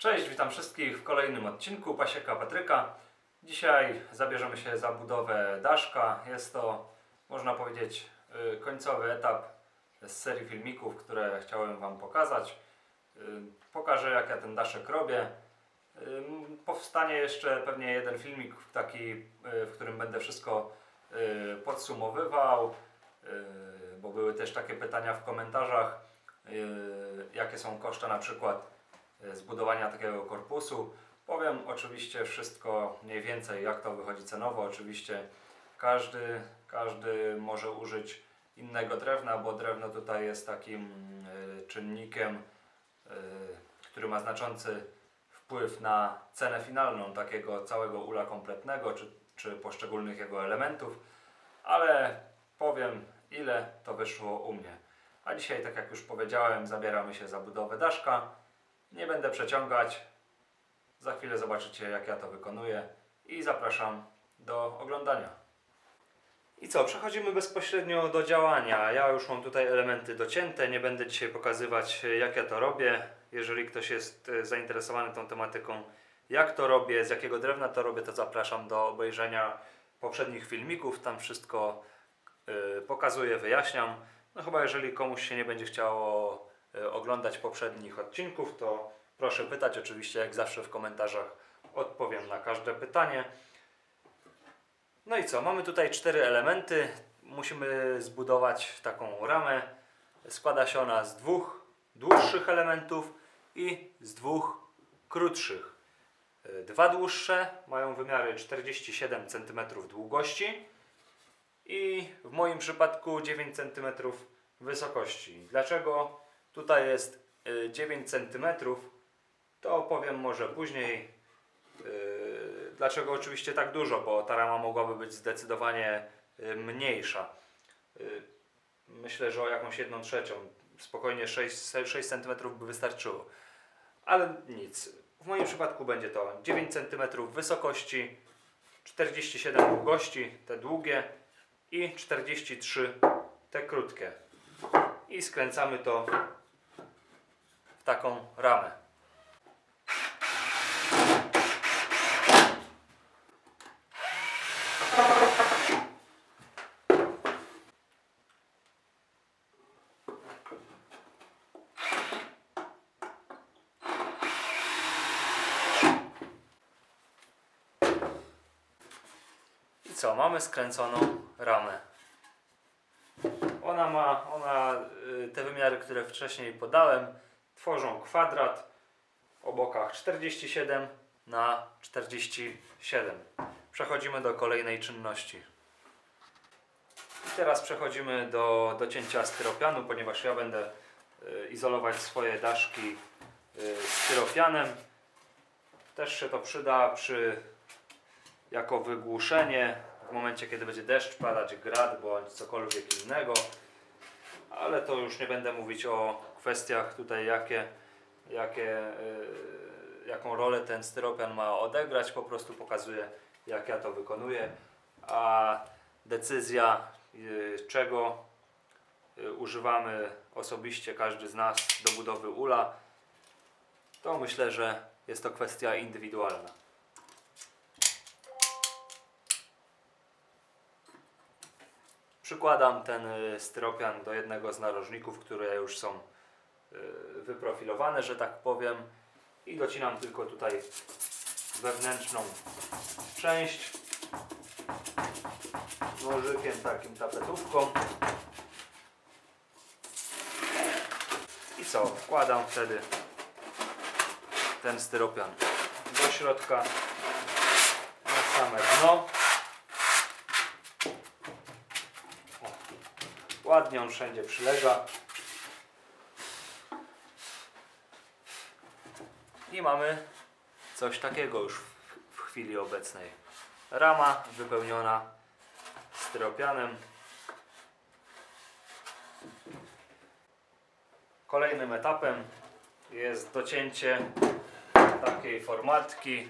Cześć, witam wszystkich w kolejnym odcinku Pasieka Patryka. Dzisiaj zabierzemy się za budowę daszka. Jest to, można powiedzieć, y, końcowy etap z serii filmików, które chciałem Wam pokazać. Y, Pokażę jak ja ten daszek robię. Y, Powstanie jeszcze pewnie jeden filmik taki, w którym będę wszystko podsumowywał, bo były też takie pytania w komentarzach, jakie są koszty na przykład zbudowania takiego korpusu. Powiem oczywiście wszystko mniej więcej, jak to wychodzi cenowo. Oczywiście każdy, każdy może użyć innego drewna, bo drewno tutaj jest takim y, czynnikiem, y, który ma znaczący wpływ na cenę finalną takiego całego ula kompletnego, czy, czy poszczególnych jego elementów, ale powiem ile to wyszło u mnie. A dzisiaj, tak jak już powiedziałem, zabieramy się za budowę daszka. Nie będę przeciągać. Za chwilę zobaczycie, jak ja to wykonuję i zapraszam do oglądania. I co, przechodzimy bezpośrednio do działania. Ja już mam tutaj elementy docięte, nie będę dzisiaj pokazywać, jak ja to robię. Jeżeli ktoś jest e, zainteresowany tą tematyką, jak to robię, z jakiego drewna to robię, to zapraszam do obejrzenia poprzednich filmików. Tam wszystko y, pokazuję, wyjaśniam. No chyba jeżeli komuś się nie będzie chciało oglądać poprzednich odcinków, to proszę pytać. Oczywiście jak zawsze w komentarzach odpowiem na każde pytanie. No i co? Mamy tutaj cztery elementy. Musimy zbudować taką ramę. Składa się ona z dwóch dłuższych elementów i z dwóch krótszych. Y, Dwa dłuższe mają wymiary 47 cm długości i w moim przypadku 9 cm wysokości. Dlaczego tutaj jest y, 9 cm? To opowiem może później. Yy, Dlaczego oczywiście tak dużo, bo ta rama mogłaby być zdecydowanie y, mniejsza. Myślę, że o jakąś jedną trzecią, spokojnie 6, 6 cm by wystarczyło. Ale nic. W moim przypadku będzie to 9 cm wysokości, 47 długości, te długie i 43 te krótkie. I skręcamy to w taką ramę. I co? Mamy skręconą ramę. Ona ma, ona, y, te wymiary, które wcześniej podałem, tworzą kwadrat o bokach 47 na 47. Przechodzimy do kolejnej czynności. I teraz przechodzimy do, do cięcia styropianu, ponieważ ja będę y, izolować swoje daszki y, styropianem. Też się to przyda przy jako wygłuszenie w momencie, kiedy będzie deszcz padać, grad bądź cokolwiek innego. Ale to już nie będę mówić o kwestiach tutaj, jakie, jakie, y, jaką rolę ten styropian ma odegrać. Po prostu pokazuję, jak ja to wykonuję. A decyzja, y, czego y, używamy osobiście, każdy z nas do budowy ula, to myślę, że jest to kwestia indywidualna. Przykładam ten y, styropian do jednego z narożników, które już są y, wyprofilowane, że tak powiem. I docinam tylko tutaj wewnętrzną część nożykiem takim tapetówką. I co? Wkładam wtedy ten styropian do środka na same dno. Ładnie on wszędzie przylega. I mamy coś takiego już w, w chwili obecnej. Rama wypełniona styropianem. Kolejnym etapem jest docięcie takiej formatki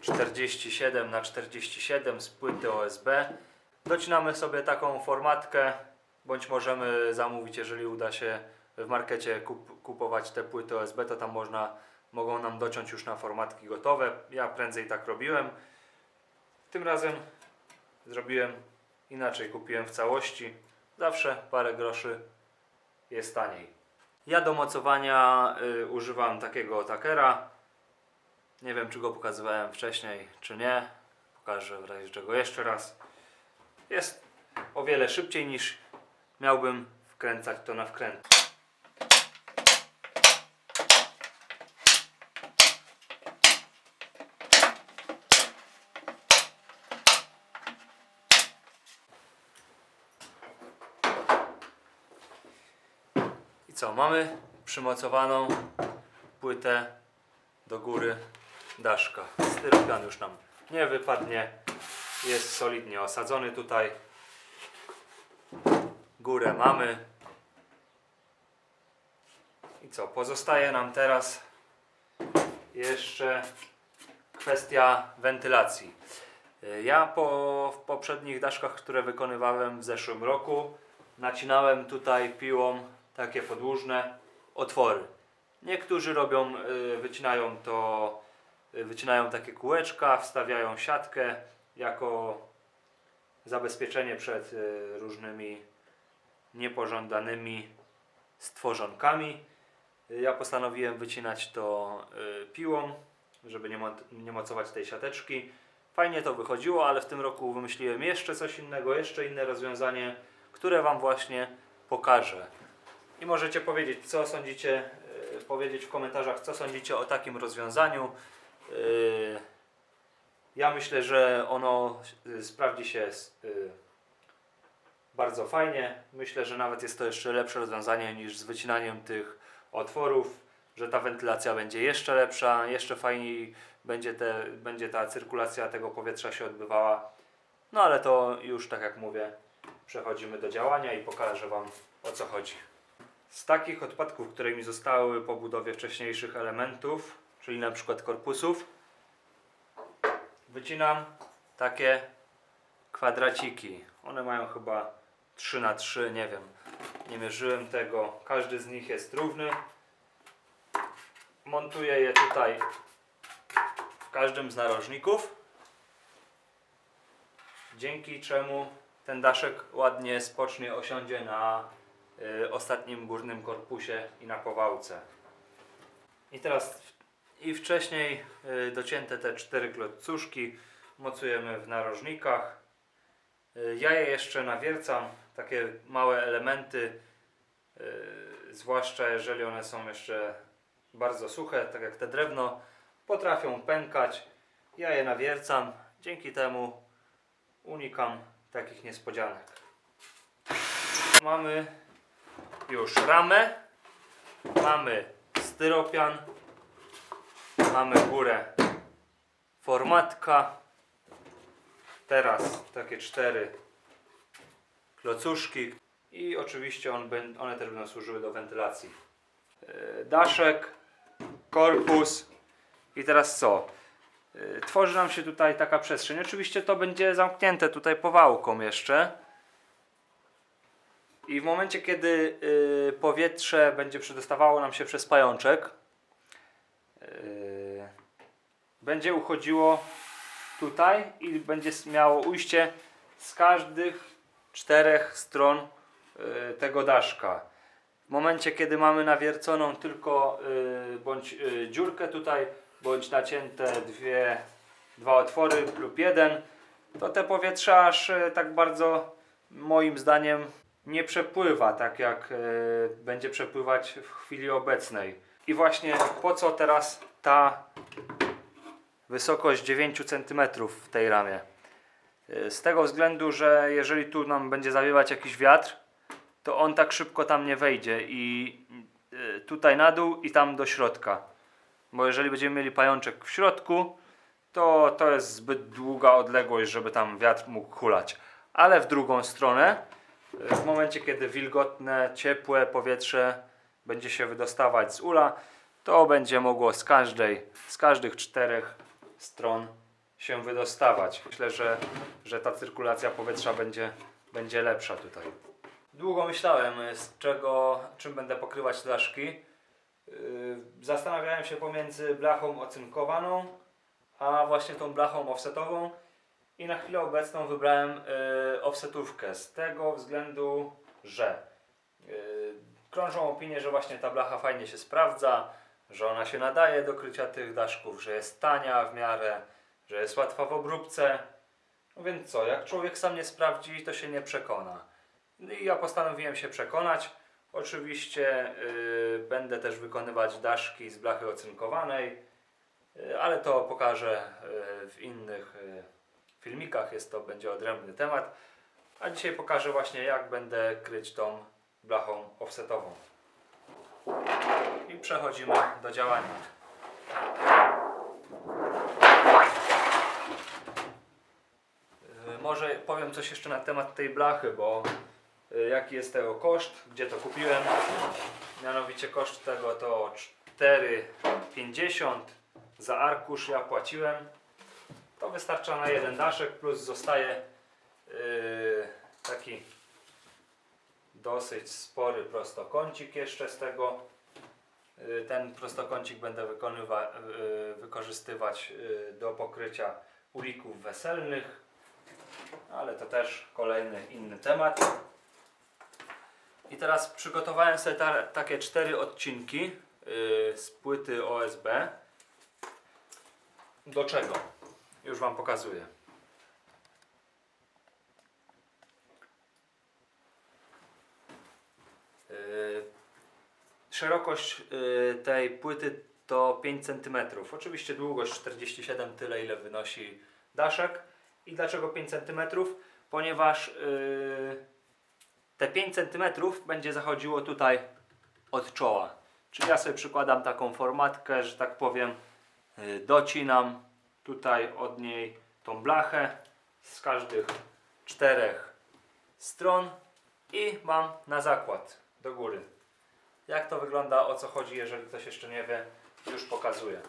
47 na 47 z płyty OSB. Docinamy sobie taką formatkę, bądź możemy zamówić, jeżeli uda się w markecie kup, kupować te płyty OSB, to tam można mogą nam dociąć już na formatki gotowe. Ja prędzej tak robiłem. Tym razem zrobiłem inaczej, kupiłem w całości. Zawsze parę groszy jest taniej. Ja do mocowania y, używam takiego takera. Nie wiem, czy go pokazywałem wcześniej, czy nie. Pokażę w razie czego jeszcze raz. Jest o wiele szybciej niż miałbym wkręcać to na wkręt. I co, mamy przymocowaną płytę do góry daszka. Styropian już nam nie wypadnie. Jest solidnie osadzony tutaj. Górę mamy. I co, pozostaje nam teraz jeszcze kwestia wentylacji. Ja po w poprzednich daszkach, które wykonywałem w zeszłym roku, nacinałem tutaj piłą takie podłużne otwory. Niektórzy robią, y, wycinają to, y, wycinają takie kółeczka, wstawiają siatkę jako zabezpieczenie przed y, różnymi niepożądanymi stworzonkami. Ja postanowiłem wycinać to y, piłą, żeby nie, mo- nie mocować tej siateczki. Fajnie to wychodziło, ale w tym roku wymyśliłem jeszcze coś innego, jeszcze inne rozwiązanie, które Wam właśnie pokażę. I możecie powiedzieć, co sądzicie, y, powiedzieć w komentarzach, co sądzicie o takim rozwiązaniu. Y, Ja myślę, że ono sprawdzi się y, bardzo fajnie. Myślę, że nawet jest to jeszcze lepsze rozwiązanie niż z wycinaniem tych otworów, że ta wentylacja będzie jeszcze lepsza, jeszcze fajniej będzie, te, będzie ta cyrkulacja tego powietrza się odbywała. No ale to już tak jak mówię, przechodzimy do działania i pokażę Wam o co chodzi. Z takich odpadków, które mi zostały po budowie wcześniejszych elementów, czyli na przykład korpusów, wycinam takie kwadraciki. One mają chyba 3 na 3 nie wiem. Nie mierzyłem tego. Każdy z nich jest równy. Montuję je tutaj w każdym z narożników. Dzięki czemu ten daszek ładnie spocznie osiądzie na y, ostatnim górnym korpusie i na powałce. I teraz i wcześniej y, docięte te cztery klocuszki mocujemy w narożnikach. Y, Ja je jeszcze nawiercam, takie małe elementy, y, zwłaszcza jeżeli one są jeszcze bardzo suche, tak jak te drewno, potrafią pękać. Ja je nawiercam, dzięki temu unikam takich niespodzianek. Mamy już ramę, mamy styropian, mamy górę formatka, teraz takie cztery klocuszki i oczywiście one też będą służyły do wentylacji. Yy, Daszek, korpus i teraz co? Yy, Tworzy nam się tutaj taka przestrzeń. Oczywiście to będzie zamknięte tutaj powałką jeszcze. I w momencie, kiedy yy, powietrze będzie przedostawało nam się przez pajączek, będzie uchodziło tutaj i będzie miało ujście z każdych czterech stron y, tego daszka. W momencie, kiedy mamy nawierconą tylko y, bądź y, dziurkę tutaj, bądź nacięte dwie, dwa otwory lub jeden, to te powietrze aż tak bardzo moim zdaniem nie przepływa tak jak będzie przepływać w chwili obecnej. I właśnie po co teraz ta wysokość 9 cm w tej ramie. Y, Z tego względu, że jeżeli tu nam będzie zawiewać jakiś wiatr, to on tak szybko tam nie wejdzie i y, tutaj na dół i tam do środka. Bo jeżeli będziemy mieli pajączek w środku, to to jest zbyt długa odległość, żeby tam wiatr mógł hulać. Ale w drugą stronę, y, w momencie kiedy wilgotne, ciepłe powietrze będzie się wydostawać z ula, to będzie mogło z każdej, z każdych czterech stron się wydostawać. Myślę, że, że ta cyrkulacja powietrza będzie, będzie lepsza tutaj. Długo myślałem, z czego, czym będę pokrywać daszki. Yy, Zastanawiałem się pomiędzy blachą ocynkowaną, a właśnie tą blachą offsetową i na chwilę obecną wybrałem yy, offsetówkę z tego względu, że krążą opinie, że właśnie ta blacha fajnie się sprawdza, że ona się nadaje do krycia tych daszków, że jest tania w miarę, że jest łatwa w obróbce. No więc co, jak człowiek sam nie sprawdzi, to się nie przekona. No I ja postanowiłem się przekonać. Oczywiście yy, będę też wykonywać daszki z blachy ocynkowanej, yy, ale to pokażę yy, w innych yy, filmikach. Jest to będzie odrębny temat. A dzisiaj pokażę właśnie jak będę kryć tą blachą offsetową. I przechodzimy do działania. Yy, Może powiem coś jeszcze na temat tej blachy, bo y, jaki jest tego koszt, gdzie to kupiłem. Mianowicie koszt tego to 4,50 za arkusz ja płaciłem. To wystarcza na jeden daszek plus zostaje yy, taki dosyć spory prostokącik jeszcze z tego. Yy, Ten prostokącik będę wykorzystywać do pokrycia ulików weselnych ale to też kolejny inny temat. I teraz przygotowałem sobie ta, takie cztery odcinki yy, z płyty OSB. Do czego? Już Wam pokazuję. Yy, szerokość yy, tej płyty to 5 cm. Oczywiście długość 47, tyle ile wynosi daszek. I dlaczego 5 cm? Ponieważ yy, te 5 cm będzie zachodziło tutaj od czoła. Czyli ja sobie przykładam taką formatkę, że tak powiem, yy, docinam tutaj od niej tą blachę z każdych czterech stron i mam na zakład do góry. Jak to wygląda, o co chodzi, jeżeli ktoś jeszcze nie wie, już pokazuję.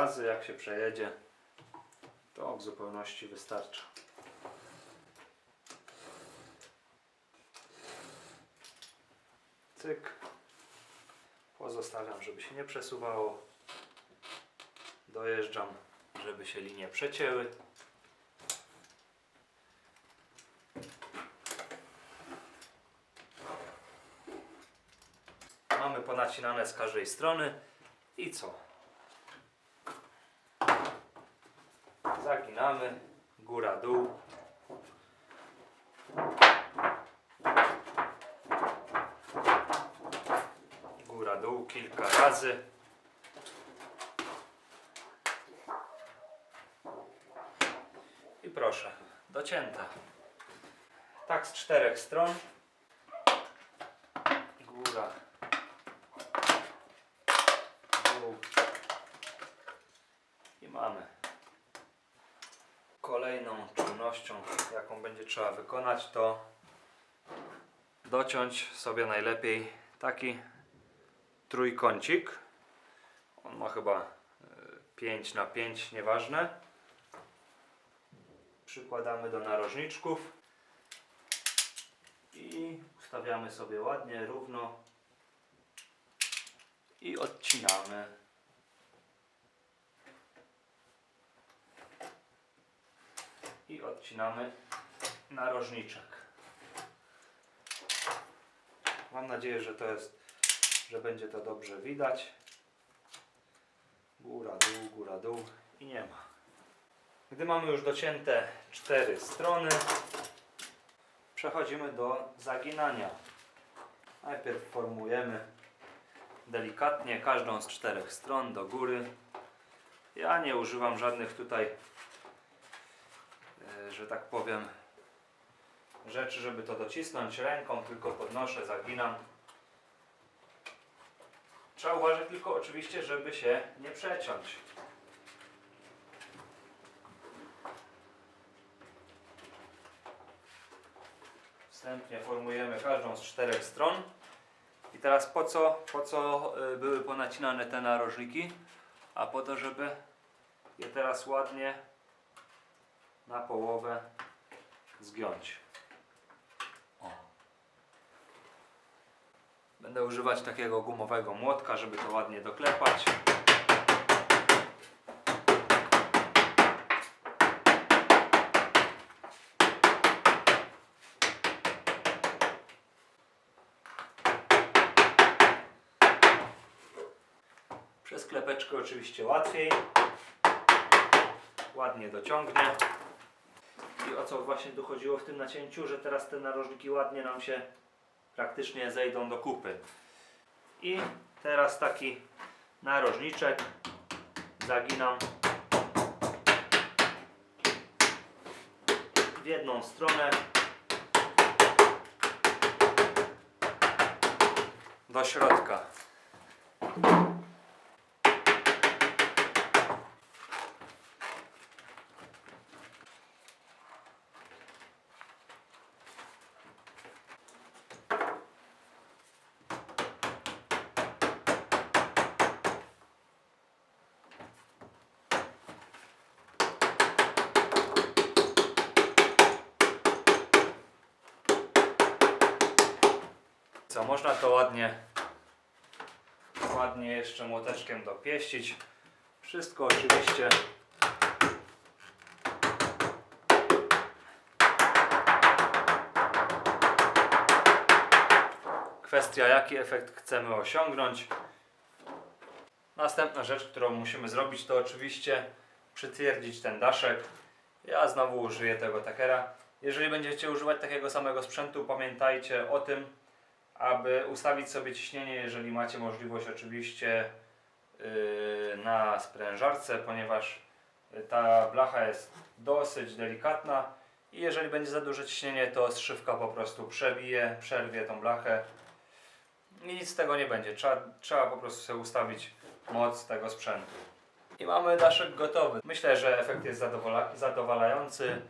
Razy jak się przejedzie, to w zupełności wystarcza. Cyk. Pozostawiam, żeby się nie przesuwało. Dojeżdżam, żeby się linie przecięły. Mamy ponacinane z każdej strony. I co? Góra, dół. Góra, dół kilka razy. I proszę, docięte. Tak z czterech stron. Góra, dół. I mamy. Kolejną czynnością, jaką będzie trzeba wykonać, to dociąć sobie najlepiej taki trójkącik. On ma chyba 5 na 5, nieważne. Przykładamy do narożniczków i ustawiamy sobie ładnie, równo i odcinamy. I odcinamy narożniczek. Mam nadzieję, że to jest, że będzie to dobrze widać. Góra, dół, góra, dół i nie ma. Gdy mamy już docięte cztery strony, przechodzimy do zaginania. Najpierw formujemy delikatnie każdą z czterech stron do góry. Ja nie używam żadnych tutaj że tak powiem, rzeczy, żeby to docisnąć ręką, tylko podnoszę, zaginam. Trzeba uważać tylko oczywiście, żeby się nie przeciąć. Wstępnie formujemy każdą z czterech stron. I teraz po co, po co y, były ponacinane te narożniki? a po to, żeby je teraz ładnie na połowę zgiąć. O. Będę używać takiego gumowego młotka, żeby to ładnie doklepać. Przez klepeczkę oczywiście łatwiej. Ładnie dociągnie. O co właśnie tu chodziło w tym nacięciu, że teraz te narożniki ładnie nam się praktycznie zejdą do kupy. I teraz taki narożniczek zaginam w jedną stronę do środka. Co, można to ładnie ładnie jeszcze młoteczkiem dopieścić. Wszystko oczywiście kwestia jaki efekt chcemy osiągnąć. Następna rzecz, którą musimy zrobić to oczywiście przytwierdzić ten daszek. Ja znowu użyję tego takera. Jeżeli będziecie używać takiego samego sprzętu, pamiętajcie o tym, aby ustawić sobie ciśnienie, jeżeli macie możliwość oczywiście yy, na sprężarce, ponieważ ta blacha jest dosyć delikatna i jeżeli będzie za duże ciśnienie, to strzywka po prostu przebije, przerwie tą blachę i nic z tego nie będzie. Trzeba, trzeba po prostu sobie ustawić moc tego sprzętu. I mamy daszek gotowy. Myślę, że efekt jest zadowalający.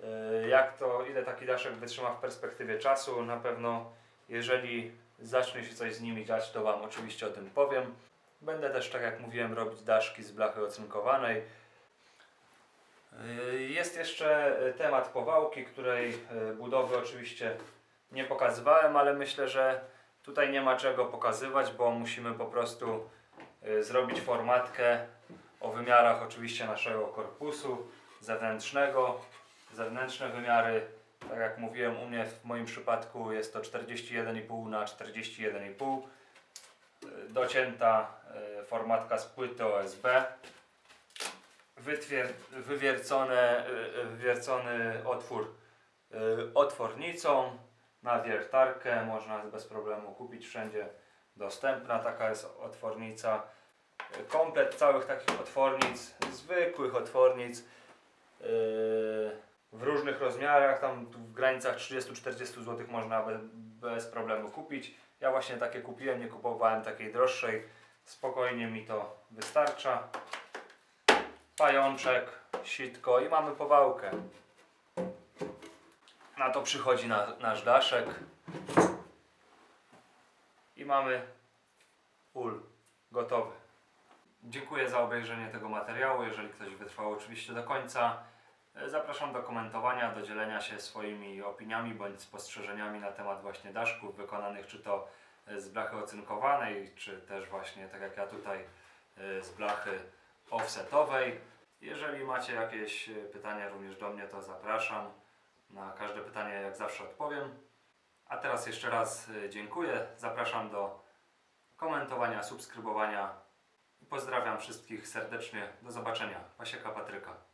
Yy, Jak to, ile taki daszek wytrzyma w perspektywie czasu, na pewno jeżeli zacznie się coś z nimi dziać, to Wam oczywiście o tym powiem. Będę też, tak jak mówiłem, robić daszki z blachy ocynkowanej. Yy, Jest jeszcze y, temat powałki, której y, budowy oczywiście nie pokazywałem, ale myślę, że tutaj nie ma czego pokazywać, bo musimy po prostu y, zrobić formatkę o wymiarach oczywiście naszego korpusu zewnętrznego. Zewnętrzne wymiary tak jak mówiłem, u mnie w moim przypadku jest to 41,5 na 41,5 Y, docięta y, formatka z płyty OSB wywiercone, y, y, wywiercony otwór otwornicą na wiertarkę. Można bez problemu kupić wszędzie. Dostępna taka jest otwornica. Komplet całych takich otwornic zwykłych otwornic w różnych rozmiarach, tam w granicach 30-40 zł można be, bez problemu kupić. Ja właśnie takie kupiłem, nie kupowałem takiej droższej. Spokojnie mi to wystarcza. Pajączek, sitko i mamy powałkę. Na to przychodzi na, nasz daszek. I mamy ul gotowy. Dziękuję za obejrzenie tego materiału. Jeżeli ktoś wytrwał oczywiście do końca, zapraszam do komentowania, do dzielenia się swoimi opiniami bądź spostrzeżeniami na temat właśnie daszków wykonanych czy to e, z blachy ocynkowanej, czy też właśnie tak jak ja tutaj e, z blachy offsetowej. Jeżeli macie jakieś e, pytania również do mnie, to zapraszam. Na każde pytanie jak zawsze odpowiem. A teraz jeszcze raz dziękuję. Zapraszam do komentowania, subskrybowania. Pozdrawiam wszystkich serdecznie. Do zobaczenia. Pasieka Patryka.